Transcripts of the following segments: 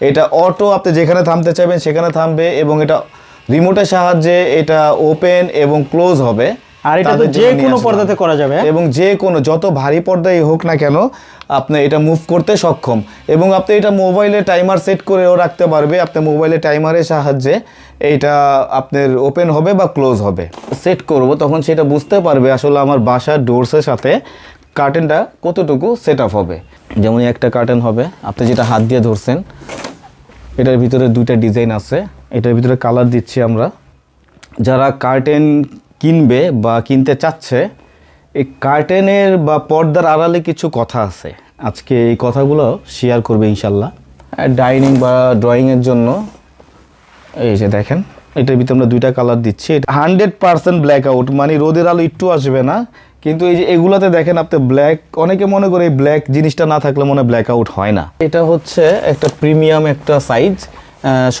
এটা অটো আপনি যেখানে থামতে চাইবেন সেখানে থামবে এবং এটা রিমোটের সাহায্যে এটা ওপেন এবং ক্লোজ হবে। আর এটা তো যে কোনো পর্দাতে করা যাবে? এবং যে কোনো যত ভারী পর্দাই হোক না কেন আপনি এটা মুভ করতে সক্ষম। এবং আপনি এটা মোবাইলে টাইমার সেট করেও রাখতে পারবে। আপনি মোবাইলে টাইমারের সাহায্যে এইটা আপনার ওপেন হবে বা ক্লোজ হবে। সেট করব তখন সেটা বুঝতে পারবে আসলে আমার বাসার ডোরসের সাথে কার্টেনটা কতটুকু সেট আপ হবে। যেমন একটা কার্টেন হবে আপনি যেটা হাত দিয়ে ধরছেন এটার ভিতরে দুইটা ডিজাইন আছে। এটার ভিতরে কালার দিচ্ছি আমরা। যারা কার্টেন কিনবে বা কিনতে চাচ্ছে, এই কার্টেনের বা পর্দার আড়ালে কিছু কথা আছে। আজকে এই কথাগুলো শেয়ার করবে ইনশাল্লাহ। ডাইনিং বা ড্রয়িংয়ের জন্য, এই যে দেখেন, এটার ভিতরে আমরা দুইটা কালার দিচ্ছি। হান্ড্রেড পার্সেন্ট ব্ল্যাক আউট মানে রোদের আলো একটু আসবে না। কিন্তু এই যে এগুলাতে দেখেন আপনি ব্ল্যাক অনেকে মনে করে এই ব্ল্যাক জিনিসটা না থাকলে মনে ব্ল্যাক আউট হয় না। এটা হচ্ছে একটা প্রিমিয়াম একটা সাইজ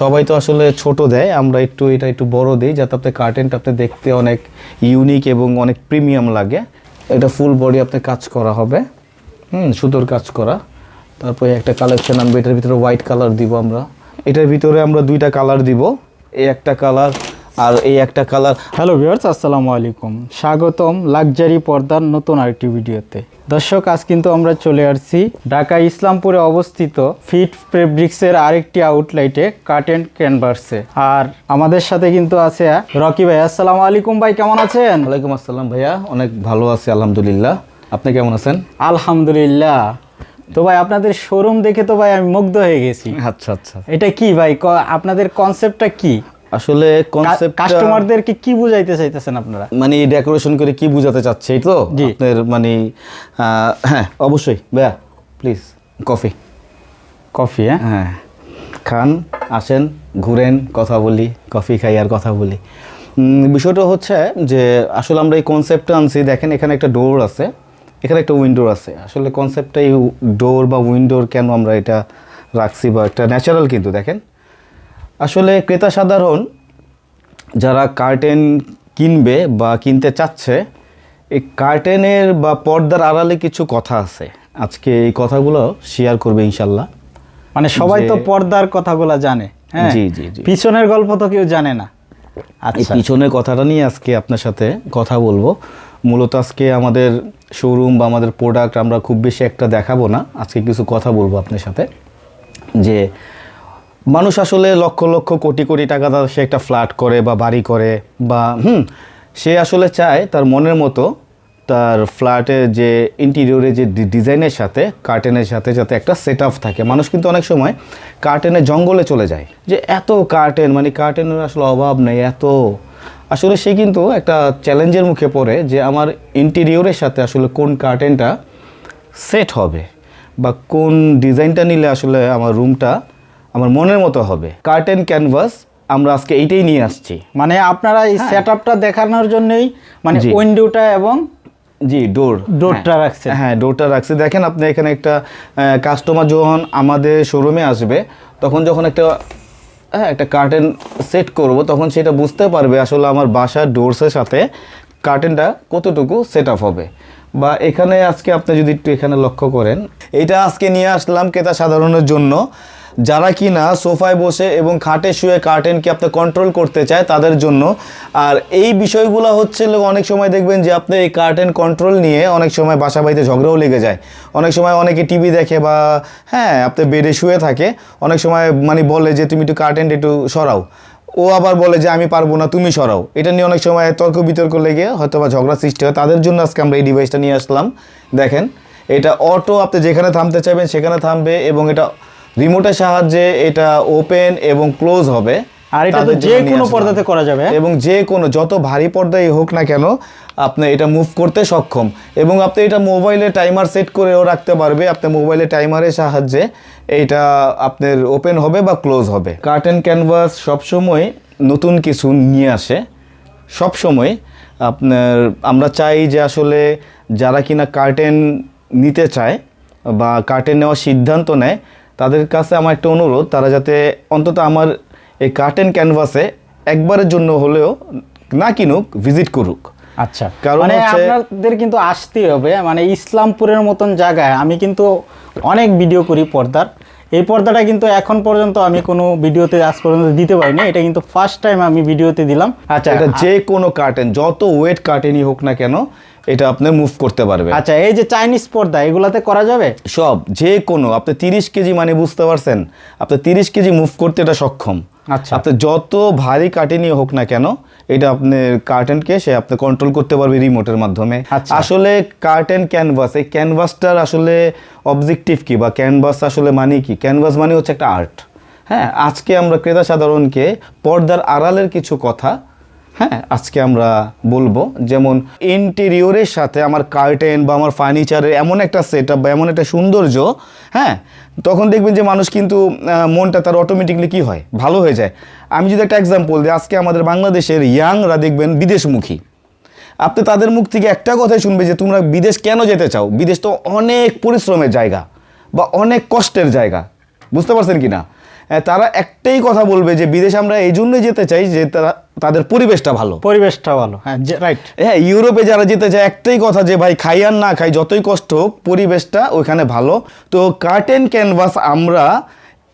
সবাই তো আসলে ছোট দেয়, আমরা একটু এটা একটু বড় দিই, যাতে আপনি কার্টেনটা আপনি দেখতে অনেক ইউনিক এবং অনেক প্রিমিয়াম লাগে। এটা ফুল বডি আপনি কাজ করা হবে। হুম, সুতোর কাজ করা। তারপরে একটা কালেকশন আনবে এটার ভিতরে হোয়াইট কালার দিব আমরা। এটার ভিতরে আমরা দুইটা কালার দিব। এই একটা কালার আর এই একটা কালার হ্যালো ভিউয়ার্স আসসালামু আলাইকুম। স্বাগতম লাক্সারি পর্দার নতুন আরেকটি ভিডিওতে। দর্শক আজ কিন্তু আমরা চলে আসছি ঢাকা ইসলামপুরে অবস্থিত ফিট ফেব্রিক্সের আরেকটি আউটলাইটে কার্টেন ক্যানভাসে আর আমাদের সাথে কিন্তু আছে রকি ভাই। আসসালামু আলাইকুম ভাই কেমন আছেন? ওয়ালাইকুম আসসালাম ভাইয়া অনেক ভালো আছি আলহামদুলিল্লাহ। আপনি কেমন আছেন? আলহামদুলিল্লাহ। তো ভাই আপনাদের শোরুম দেখে তো ভাই আমি মুগ্ধ হয়ে গেছি। আচ্ছা আচ্ছা। এটা কি ভাই? আপনাদের কনসেপ্টটা কি? আসলে কাস্টমারদেরকে কি বুঝাইতে চাইতেছেন আপনারা? মানে ডেকোরেশন করে কি বোঝাতে চাচ্ছে এই তো। আপনার মানে হ্যাঁ অবশ্যই। ভাইয়া প্লিজ কফি কফি হ্যাঁ? হ্যাঁ। খান আসেন ঘুরেন কথা বলি কফি খাই আর কথা বলি। বিষয়টা হচ্ছে যে আসলে আমরা এই কনসেপ্টটা আনছি। দেখেন এখানে একটা ডোর আছে এখানে একটা উইন্ডোর আছে। আসলে কনসেপ্টটা এই ডোর বা উইন্ডোর কেন আমরা এটা রাখছি বা একটা ন্যাচারাল কিন্তু দেখেন। আসলে ক্রেতা সাধারণ যারা কার্টেন কিনবে বা কিনতে চাচ্ছে এই কার্টেনের বা পর্দার আড়ালে কিছু কথা আছে। আজকে এই কথাগুলো শেয়ার করবে ইনশাল্লাহ। মানে সবাই তো পর্দার কথাগুলো জানে হ্যাঁ? জি, জি, জি। পিছনের গল্প তো কেউ জানে না। এই আচ্ছা। পিছনের কথাটা নিয়ে আজকে আপনার সাথে কথা বলব। মূলত আজকে আমাদের শোরুম বা আমাদের প্রোডাক্ট আমরা খুব বেশি একটা দেখাবো না। আজকে কিছু কথা বলব আপনার সাথে। যে মানুষ আসলে লক্ষ লক্ষ কোটি কোটি টাকা তার সে একটা ফ্ল্যাট করে বা বাড়ি করে বা, হুম, সে আসলে চায় তার মনের মতো তার ফ্ল্যাটের যে ইন্টেরিয়রে যে ডিজাইনের সাথে, কার্টেনের সাথে যাতে একটা সেট আপ থাকে। মানুষ কিন্তু অনেক সময় কার্টেনের জঙ্গলে চলে যায়। যে এত কার্টেন মানে কার্টেনের আসলে অভাব নেই, এত। আসলে সে কিন্তু একটা চ্যালেঞ্জের মুখে পড়ে যে আমার ইন্টেরিয়রের সাথে আসলে কোন কার্টেনটা সেট হবে বা কোন ডিজাইনটা নিলে আসলে আমার রুমটা আমার মনের মতো হবে। কার্টেন ক্যানভাস আমরা আজকে এইটাই নিয়ে আসছি। মানে আপনারা এই সেটআপটা দেখানোর জন্যই মানে। উইন্ডোটা এবং জি ডোর ডোরটা রাখছে হ্যাঁ ডোরটা রাখছে। দেখেন আপনি এখানে একটা কাস্টমার যখন আমাদের শোরুমে আসবে তখন যখন একটা হ্যাঁ একটা কার্টেন সেট করব তখন সেটা বুঝতে পারবে আসলে আমার বাসার ডোরসের সাথে কার্টেনটা কতটুকু সেট আপ হবে। বা এখানে আজকে আপনি যদি একটু এখানে লক্ষ্য করেন এটা আজকে নিয়ে আসলাম ক্রেতা সাধারণের জন্য। যারা কি না সোফায় বসে এবং খাটে শুয়ে কার্টেনকে আপনি কন্ট্রোল করতে চায় তাদের জন্য। আর এই বিষয়গুলো হচ্ছে অনেক সময় দেখবেন যে আপনি এই কার্টেন কন্ট্রোল নিয়ে অনেক সময় বাসা বাড়িতে ঝগড়াও লেগে যায়। অনেক সময় অনেকে টিভি দেখে বা হ্যাঁ আপনি বেডে শুয়ে থাকে। অনেক সময় মানে বলে যে, তুমি একটু কার্টেন একটু সরাও। ও আবার বলে যে, আমি পারব না, তুমি সরাও। এটা নিয়ে অনেক সময় তর্ক বিতর্ক লেগে হয়তো বা ঝগড়া সৃষ্টি হয়। তাদের জন্য আজকে আমরা এই ডিভাইসটা নিয়ে আসলাম। দেখেন, এটা অটো আপনি যেখানে থামতে চাইবেন সেখানে থামবে এবং এটা রিমোটের সাহায্যে এটা ওপেন এবং ক্লোজ হবে। আর এটা তো যে কোনো পর্দাতে করা যাবে? এবং যে কোনো যত ভারী পর্দাই হোক না কেন আপনি এটা মুভ করতে সক্ষম। এবং আপনি এটা মোবাইলে টাইমার সেট করেও রাখতে পারবে। আপনি মোবাইলে টাইমারের সাহায্যে এটা আপনার ওপেন হবে বা ক্লোজ হবে। কার্টেন ক্যানভাস সবসময় নতুন কিছু নিয়ে আসে। সব সময় আপনার আমরা চাই যে আসলে যারা কিনা কার্টেন নিতে চায় বা কার্টেন নেওয়ার সিদ্ধান্ত নেয় তাদের কাছে আমার একটা অনুরোধ তারা যাতে অন্তত আমার এই কার্টেন ক্যানভাসে একবারের জন্য হলেও না কিনুক ভিজিট করুক। আচ্ছা। কারণ মানে আপনাদের কিন্তু আসতে হবে মানে ইসলামপুরের মতন জায়গায় আমি কিন্তু অনেক ভিডিও করি পর্দার। এই পর্দাটা কিন্তু এখন পর্যন্ত আমি কোনো ভিডিওতে আজ পর্যন্ত দিতে পারিনি এটা কিন্তু ফার্স্ট টাইম আমি ভিডিওতে দিলাম। আচ্ছা এটা যে কোনো কার্টেন যত ওয়েট কার্টেনই হোক না কেন এটা আপনি মুভ করতে পারবে আচ্ছা এই যে চাইনিজ পর্দা এগুলাতে করা যাবে? সব যে কোনো আপনি তিরিশ কেজি মানে বুঝতে পারছেন আপনি তিরিশ কেজি মুভ করতে এটা সক্ষম। আচ্ছা। আপনি যত ভারী কার্টেনই হোক না কেন এটা আপনার কার্টেনকে সে আপনি কন্ট্রোল করতে পারবে রিমোটের মাধ্যমে। আচ্ছা। আসলে কার্টেন ক্যানভাস এই ক্যানভাসটার আসলে অবজেক্টিভ কি বা ক্যানভাস আসলে মানে কি? ক্যানভাস মানে হচ্ছে একটা আর্ট হ্যাঁ আজকে আমরা ক্রেতা সাধারণকে পর্দার আড়ালের কিছু কথা হ্যাঁ আজকে আমরা বলব, যেমন ইন্টেরিয়রের সাথে আমার কার্টেন বা আমার ফার্নিচারের এমন একটা সেট বা এমন একটা সৌন্দর্য হ্যাঁ তখন দেখবেন যে মানুষ কিন্তু মনটা তার অটোমেটিকলি কি হয়? ভালো হয়ে যায়। আমি যদি একটা এক্সাম্পল দিই, আজকে আমাদের বাংলাদেশের ইয়াংরা দেখবেন বিদেশমুখী। আপনি তাদের মুখ থেকে একটা কথাই শুনবে যে, তোমরা বিদেশ কেন যেতে চাও? বিদেশ তো অনেক পরিশ্রমের জায়গা বা অনেক কষ্টের জায়গা। বুঝতে পারছেন কি না তারা একটাই কথা বলবে যে বিদেশ আমরা এই জন্যই যেতে চাই যে তারা তাদের পরিবেশটা ভালো। পরিবেশটা ভালো। হ্যাঁ রাইট হ্যাঁ ইউরোপে যারা যেতে চায় একটাই কথা যে ভাই খাই আর না খাই যতই কষ্ট হোক পরিবেশটা ওইখানে ভালো। তো কার্টেন ক্যানভাস আমরা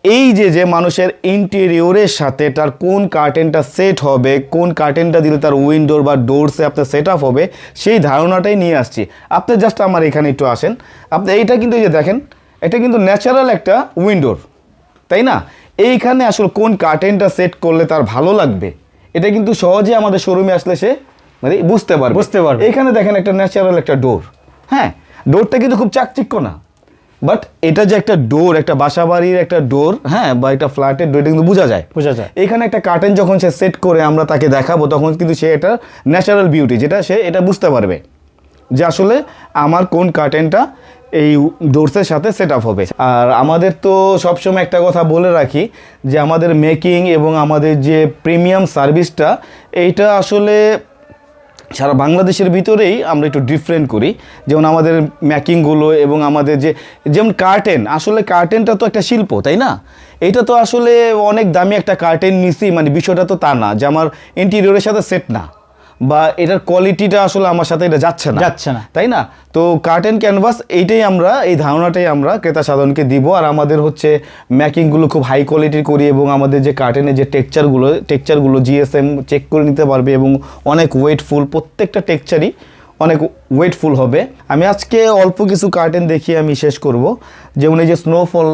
এই যে যে মানুষের ইন্টেরিয়রের সাথে তার কোন কার্টেনটা সেট হবে কোন কার্টেনটা দিলে তার উইন্ডোর বা ডোরসে আপনার সেট আপ হবে সেই ধারণাটাই নিয়ে আসছি। আপনি জাস্ট আমার এখানে একটু আসেন। আপনি এইটা কিন্তু এই যে দেখেন এটা কিন্তু ন্যাচারাল একটা উইন্ডোর তাই না? এইখানে আসলে কোন কার্টেনটা সেট করলে তার ভালো লাগবে এটা কিন্তু সহজে আমাদের শোরুমে আসলে সে মানে বুঝতে পারবে। বুঝতে পারবে। এখানে দেখেন একটা ন্যাচারাল একটা ডোর হ্যাঁ ডোরটা কিন্তু খুব চাকচিক্য না। বাট এটা যে একটা ডোর একটা বাসা বাড়ির একটা ডোর হ্যাঁ বা একটা ফ্ল্যাটের ডোর এটা কিন্তু বোঝা যায়। বোঝা যায়। এখানে একটা কার্টেন যখন সে সেট করে আমরা তাকে দেখাবো তখন কিন্তু সে এটা ন্যাচারাল বিউটি যেটা সে এটা বুঝতে পারবে যে আসলে আমার কোন কার্টেনটা এই ডোরসের সাথে সেট হবে। আর আমাদের তো সবসময় একটা কথা বলে রাখি যে আমাদের মেকিং এবং আমাদের যে প্রিমিয়াম সার্ভিসটা এইটা আসলে সারা বাংলাদেশের ভিতরেই আমরা একটু ডিফারেন্ট করি। যেমন আমাদের ম্যাকিংগুলো এবং আমাদের যে, যেমন কার্টেন আসলে কার্টেনটা তো একটা শিল্প, তাই না? এটা তো আসলে অনেক দামি একটা কার্টেন নিছি মানে বিষয়টা তো তা না যে আমার ইন্টেরিয়রের সাথে সেট না। বা এটার কোয়ালিটিটা আসলে আমার সাথে এটা যাচ্ছে না। যাচ্ছে না। তাই না? তো কার্টেন ক্যানভাস এইটাই আমরা এই ধারণাটাই আমরা ক্রেতা সাধারণকে দিব। আর আমাদের হচ্ছে ম্যাকিংগুলো খুব হাই কোয়ালিটির করি এবং আমাদের যে কার্টেনের যে টেকচারগুলো টেকচারগুলো জিএসএম চেক করে নিতে পারবে এবং অনেক ওয়েটফুল প্রত্যেকটা টেকচারই অনেক ওয়েটফুল হবে। আমি আজকে অল্প কিছু কার্টেন দেখিয়ে আমি শেষ করব। যেমন এই যে স্নোফল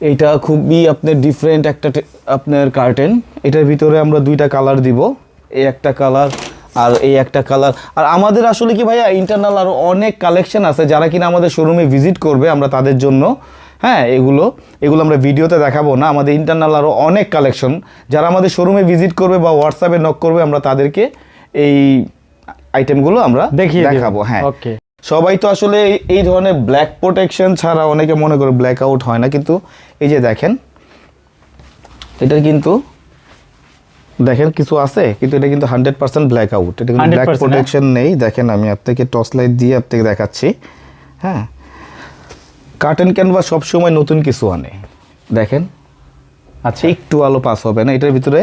এইটা খুবই আপনার ডিফারেন্ট একটা আপনার কার্টেন এটার ভিতরে আমরা দুইটা কালার দিব। এই একটা কালার আর এই একটা কালার আর আমাদের আসলে কি ভাইয়া ইন্টারনাল আরও অনেক কালেকশন আছে যারা কিনা আমাদের শোরুমে ভিজিট করবে আমরা তাদের জন্য। হ্যাঁ এগুলো এগুলো আমরা ভিডিওতে দেখাবো না। আমাদের ইন্টারনাল আরও অনেক কালেকশন যারা আমাদের শোরুমে ভিজিট করবে বা হোয়াটসঅ্যাপে নক করবে আমরা তাদেরকে এই আইটেমগুলো আমরা দেখিয়ে। দেখাবো হ্যাঁ। ওকে সবাই তো আসলে এই- এই ধরনের ব্ল্যাক প্রোটেকশন ছাড়া অনেকে মনে করে ব্ল্যাক আউট হয় না। কিন্তু এই যে দেখেন এটা কিন্তু দেখেন কিছু আছে কিন্তু এটা কিন্তু হান্ড্রেড পার্সেন্ট ব্ল্যাক আউট এটা কিন্তু ব্ল্যাক প্রোটেকশন নেই। দেখেন আমি আপনাকে টর্চ লাইট দিয়ে আপনাকে দেখাচ্ছি। হ্যাঁ। কার্টেন ক্যানভাস সবসময় নতুন কিছু আনে। দেখেন আচ্ছা। একটু আলো পাস হবে না। এটার ভিতরে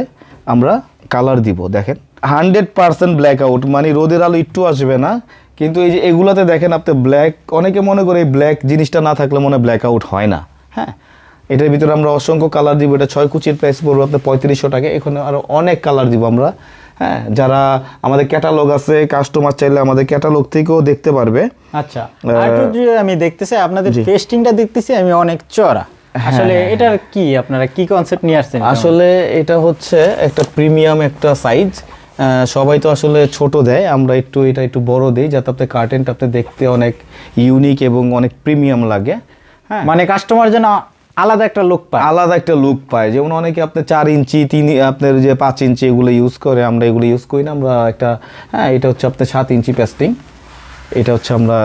আমরা কালার দিব দেখেন। হান্ড্রেড পার্সেন্ট ব্ল্যাক আউট মানে রোদের আলো একটু আসবে না। কিন্তু এই যে এগুলাতে দেখেন আপনি ব্ল্যাক অনেকে মনে করে এই ব্ল্যাক জিনিসটা না থাকলে মনে ব্ল্যাক আউট হয় না। হ্যাঁ। এটার ভিতরে আমরা অসংখ্য কালার দিব। এটা ছয় কুচির প্রাইস পড়বে আপনার পঁয়ত্রিশশো টাকা। এখানে আরও অনেক কালার দিব আমরা। হ্যাঁ যারা আমাদের ক্যাটালগ আছে কাস্টমার চাইলে আমাদের ক্যাটালগ থেকেও দেখতে পারবে। আচ্ছা আমি দেখতেছি আপনাদের। পেস্টিংটা দেখতেছি আমি অনেক চড়া। আসলে হ্যাঁ। এটার কি? আপনারা কি কনসেপ্ট নিয়ে আসছেন? আসলে এটা হচ্ছে একটা প্রিমিয়াম একটা সাইজ সবাই তো আসলে ছোট দেয়। আমরা একটু এটা একটু বড় দিই যাতে আপনার কার্টেনটা আপনি দেখতে অনেক ইউনিক এবং অনেক প্রিমিয়াম লাগে। হ্যাঁ। মানে কাস্টমার যেন আলাদা একটা লুক পায়। আলাদা একটা লুক পায়। যেমন অনেকে আপনি চার ইঞ্চি তিন আপনার যে পাঁচ ইঞ্চি এগুলো ইউজ করে আমরা এগুলো ইউজ করি না। আমরা একটা হ্যাঁ এটা হচ্ছে আপনার সাত ইঞ্চি প্যাস্টিং এটা হচ্ছে আমরা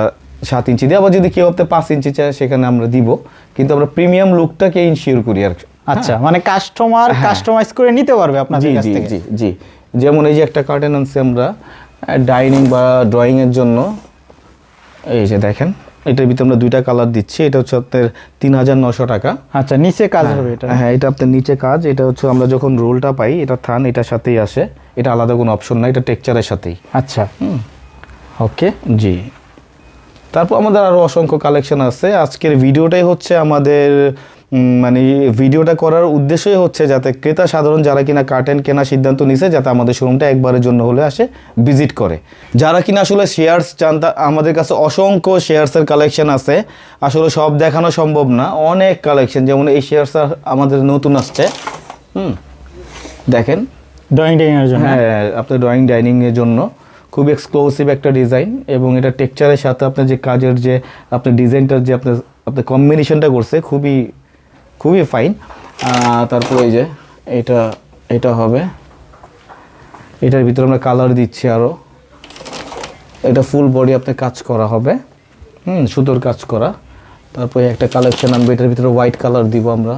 সাত ইঞ্চি দিই আবার যদি কেউ আপনার পাঁচ ইঞ্চি চায় সেখানে আমরা দিব। কিন্তু আমরা প্রিমিয়াম লুকটাকে ইনশিওর করি আর কি। আচ্ছা মানে কাস্টমার কাস্টমাইজ করে নিতে পারবে আপনার জি জি জি জি। যেমন এই যে একটা কার্টেন আনছি আমরা ডাইনিং বা ড্রয়িংয়ের জন্য। এই যে দেখেন এটার ভিতরে আমরা দুইটা কালার দিচ্ছি। এটা হচ্ছে আপনার তিন হাজার নশো টাকা। আচ্ছা নিচে কাজ হবে এটা। হ্যাঁ এটা আপনার নিচে কাজ। এটা হচ্ছে আমরা যখন রোলটা পাই এটা থান এটার সাথেই আসে। এটা আলাদা কোনো অপশন না এটা টেক্সচারের সাথেই। আচ্ছা। ওকে জি। তারপর আমাদের আরও অসংখ্য কালেকশন আছে। আজকের ভিডিওটাই হচ্ছে আমাদের মানে ভিডিওটা করার উদ্দেশ্যই হচ্ছে যাতে ক্রেতা সাধারণ যারা কিনা কার্টেন কেনার সিদ্ধান্ত নিছে যাতে আমাদের শোরুমটা একবারের জন্য হলে আসে ভিজিট করে। যারা কিনা আসলে শেয়ার্স চান তা আমাদের কাছে অসংখ্য শেয়ার্সের কালেকশন আছে। আসলে সব দেখানো সম্ভব না অনেক কালেকশন যেমন এই শেয়ার্স আমাদের নতুন আসছে। হুম দেখেন। ড্রয়িং এর জন্য। হ্যাঁ আপনার ড্রয়িং ডাইনিং এর জন্য। খুব এক্সক্লুসিভ একটা ডিজাইন এবং এটা টেক্সচারের সাথে আপনার যে কাজের যে আপনার ডিজাইনটার যে আপনার আপনার কম্বিনেশনটা করছে খুবই খুবই ফাইন তারপর এই যে এটা এটা হবে। এটার ভিতরে আমরা কালার দিচ্ছি আরও এটা ফুল বডি আপনার কাজ করা হবে। হুম সুতোর কাজ করা। তারপরে একটা কালেকশন আনবে এটার ভিতরে হোয়াইট কালার দিব আমরা।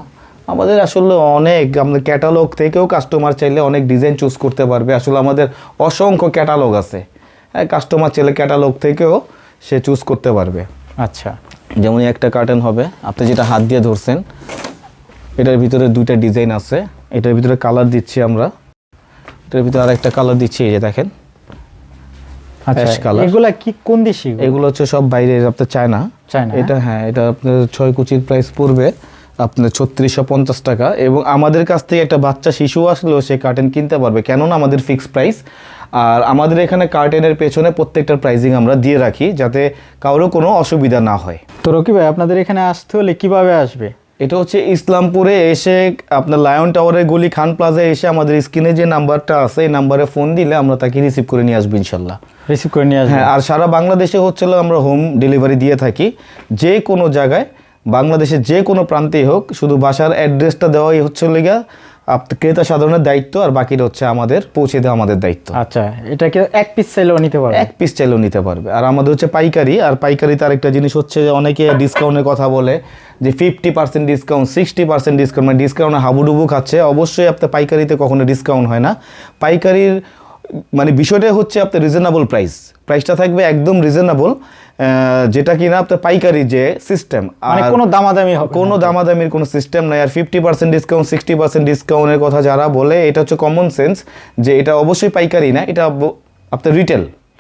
আমাদের আসলে অনেক আমাদের ক্যাটালগ থেকেও কাস্টমার চাইলে অনেক ডিজাইন চুজ করতে পারবে। আসলে আমাদের অসংখ্য ক্যাটালগ আছে। হ্যাঁ কাস্টমার চাইলে ক্যাটালগ থেকেও সে চুজ করতে পারবে। আচ্ছা। যেমন একটা কার্টেন হবে। আপনি যেটা হাত দিয়ে ধরছেন এটার ভিতরে দুইটা ডিজাইন আছে। এটার ভিতরে কালার দিচ্ছি আমরা। এটার ভিতরে আরেকটা কালার দিচ্ছি এই যে দেখেন। আচ্ছা। এগুলা কি কোন দেশি এগুলো? হচ্ছে সব বাইরে আপনার চায়না। চায়না, এটা হ্যাঁ এটা আপনার ছয় কুচির প্রাইস পড়বে। আপনার ছত্রিশশো পঞ্চাশ টাকা। এবং আমাদের কাছ থেকে একটা বাচ্চা শিশু আসলেও সে কার্টেন কিনতে পারবে। কেননা আমাদের ফিক্স প্রাইস আর আমাদের এখানে কার্টেনের পেছনে প্রত্যেকটার প্রাইজিং আমরা দিয়ে রাখি যাতে কারোর কোনো অসুবিধা না হয়। তো রকি ভাই আপনাদের এখানে আসতে হলে কীভাবে আসবে? এটা হচ্ছে ইসলামপুরে এসে আপনার লায়ন টাওয়ারের গলি খান প্লাজায় এসে আমাদের স্ক্রিনে যে নাম্বারটা আছে এই নাম্বারে ফোন দিলে আমরা তাকে রিসিভ করে নিয়ে আসব ইনশাল্লাহ। রিসিভ করে নিয়ে আসব। হ্যাঁ আর সারা বাংলাদেশে হচ্ছিল আমরা হোম ডেলিভারি দিয়ে থাকি। যে কোনো জায়গায় বাংলাদেশের যে কোনো প্রান্তেই হোক শুধু বাসার অ্যাড্রেসটা দেওয়াই হচ্ছে লেগা ক্রেতা সাধারণের দায়িত্ব আর বাকিটা হচ্ছে আমাদের পৌঁছে দেওয়া আমাদের দায়িত্ব। আচ্ছা এটা এটাকে এক পিস চাইলেও নিতে পারবে? এক পিস চাইলেও নিতে পারবে। আর আমাদের হচ্ছে পাইকারি আর পাইকারিতে আরেকটা জিনিস হচ্ছে যে অনেকে ডিসকাউন্টের কথা বলে যে fifty percent discount sixty percent discount মানে ডিসকাউন্ট হাবুডুবু খাচ্ছে। অবশ্যই আপনার পাইকারিতে কখনো ডিসকাউন্ট হয় না। পাইকারির মানে বিষয়টা হচ্ছে আপনার রিজনেবল প্রাইস প্রাইসটা থাকবে একদম রিজনেবল যেটা কিনা আপনার পাইকারি যে সিস্টেম মানে কোনো দামাদামি হবে। কোনো দামাদামির কোনো সিস্টেম নাই আর fifty percent discount sixty percent ডিসকাউন্টের কথা যারা বলে এটা হচ্ছে কমন সেন্স যে এটা অবশ্যই পাইকারি না এটা আপনার রিটেল